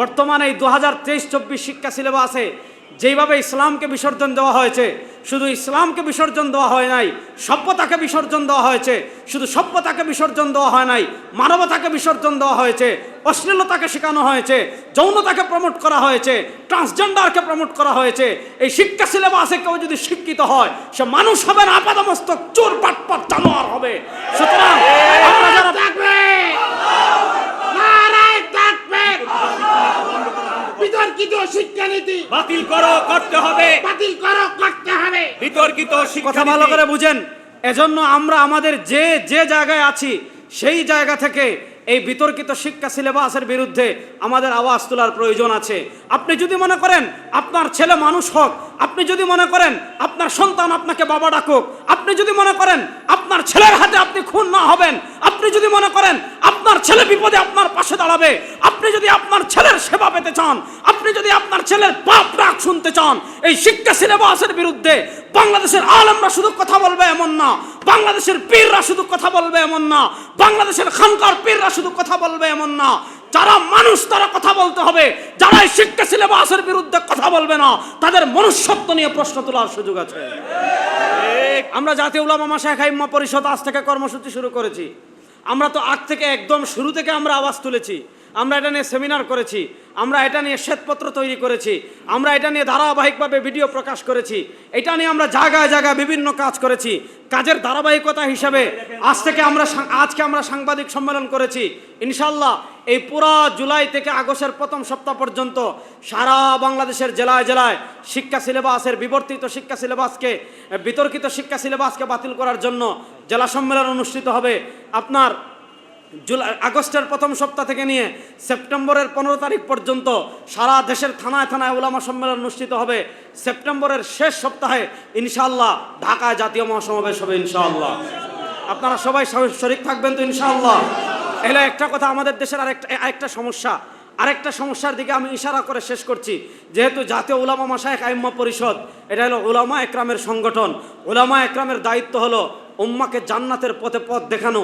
বর্তমানে এই দু হাজার তেইশ, চব্বিশ শিক্ষা সিলেবাসে যেইভাবে ইসলামকে বিসর্জন দেওয়া হয়েছে, শুধু ইসলামকে বিসর্জন দেওয়া হয় নাই, সভ্যতাকে বিসর্জন দেওয়া হয়েছে, শুধু সভ্যতাকে বিসর্জন দেওয়া হয় নাই, মানবতাকে বিসর্জন দেওয়া হয়েছে, অশ্লীলতাকে শেখানো হয়েছে, যৌনতাকে প্রমোট করা হয়েছে ট্রান্সজেন্ডারকে প্রমোট করা হয়েছে, এই শিক্ষা সিলেবাসে কেউ যদি শিক্ষিত হয়, সে মানুষ হবে না আপাদমস্তক চোর পাটপাট জানোয়ার হবে সুতরাং আমরা যারা নারায় তাকবীর বিতর্কিত শিক্ষানীতি। বাতিল করো করতে হবে। বাতিল করো করতে হবে। বিতর্কিত কথা ভালো করে বুঝেন। এজন্য আমরা আমাদের যে যে জায়গায় আছি সেই জায়গা থেকে এই বিতর্কিত শিক্ষা সিলেবাসের বিরুদ্ধে আমাদের আওয়াজ তোলার প্রয়োজন আছে। আপনি যদি মনে করেন আপনার ছেলে মানুষ হোক আপনি যদি মনে করেন আপনার সন্তান আপনাকে বাবা ডাকুক আপনি যদি মনে করেন আপনার ছেলের হাতে আপনি খুন না হবেন আপনি যদি মনে করেন আপনার ছেলে বিপদে আপনার পাশে দাঁড়াবে। আপনি যদি আপনার ছেলের সেবা পেতে চান, আপনি যদি আপনার ছেলের পাপ ডাক শুনতে চান, এই শিক্ষা সিলেবাসের বিরুদ্ধে বাংলাদেশের আলমরা শুধু কথা বলবে এমন না, বাংলাদেশের পীররা শুধু কথা বলবে এমন না, বাংলাদেশের খানকার পীররা শুধু কথা বলবে এমন না, যারা মানুষ তারা কথা বলতে হবে, যারা এই শিক্ষা সিলেবাসের বিরুদ্ধে কথা বলবে না, তাদের মনুষ্যত্ব নিয়ে প্রশ্ন তোলার সুযোগ আছে। আমরা জাতীয় উলামা মাসায় খাইম্মা পরিষদ আজ থেকে কর্মসূচি শুরু করেছি। আমরা তো আগ থেকে একদম শুরু থেকে আমরা আওয়াজ তুলেছি। আমরা এটা নিয়ে সেমিনার করেছি, আমরা এটা নিয়ে শ্বেতপত্র তৈরি করেছি, আমরা এটা নিয়ে ধারাবাহিকভাবে ভিডিও প্রকাশ করেছি, এটা নিয়ে আমরা জায়গায় জায়গায় বিভিন্ন কাজ করেছি, কাজের ধারাবাহিকতা হিসাবে আজ থেকে আমরা আজকে আমরা সাংবাদিক সম্মেলন করেছি ইনশাল্লাহ এই পুরা জুলাই থেকে আগস্টের প্রথম সপ্তাহ পর্যন্ত সারা বাংলাদেশের জেলায় জেলায় শিক্ষা সিলেবাসের বিবর্তিত শিক্ষা সিলেবাসকে, বিতর্কিত শিক্ষা সিলেবাসকে বাতিল করার জন্য জেলা সম্মেলন অনুষ্ঠিত হবে। আপনার জুলাই, আগস্টের প্রথম সপ্তাহ থেকে নিয়ে সেপ্টেম্বরের পনেরো তারিখ পর্যন্ত সারা দেশের থানায় থানায় ওলামা সম্মেলন অনুষ্ঠিত হবে। সেপ্টেম্বরের শেষ সপ্তাহে ইনশাআল্লাহ ঢাকায় জাতীয় মহাসমাবেশ হবে ইনশাআল্লাহ। আপনারা সবাই শরিক থাকবেন তো ইনশাআল্লাহ। এলে একটা কথা, আমাদের দেশের আরেকটা আরেকটা সমস্যা। আরেকটা সমস্যার দিকে আমি ইশারা করে শেষ করছি। যেহেতু জাতীয় উলামা মাসায়ক আইম্মা পরিষদ, এটা হলো উলামা একরামের সংগঠন। ওলামা একরামের দায়িত্ব হলো উম্মাকে জান্নাতের পথে পথ দেখানো।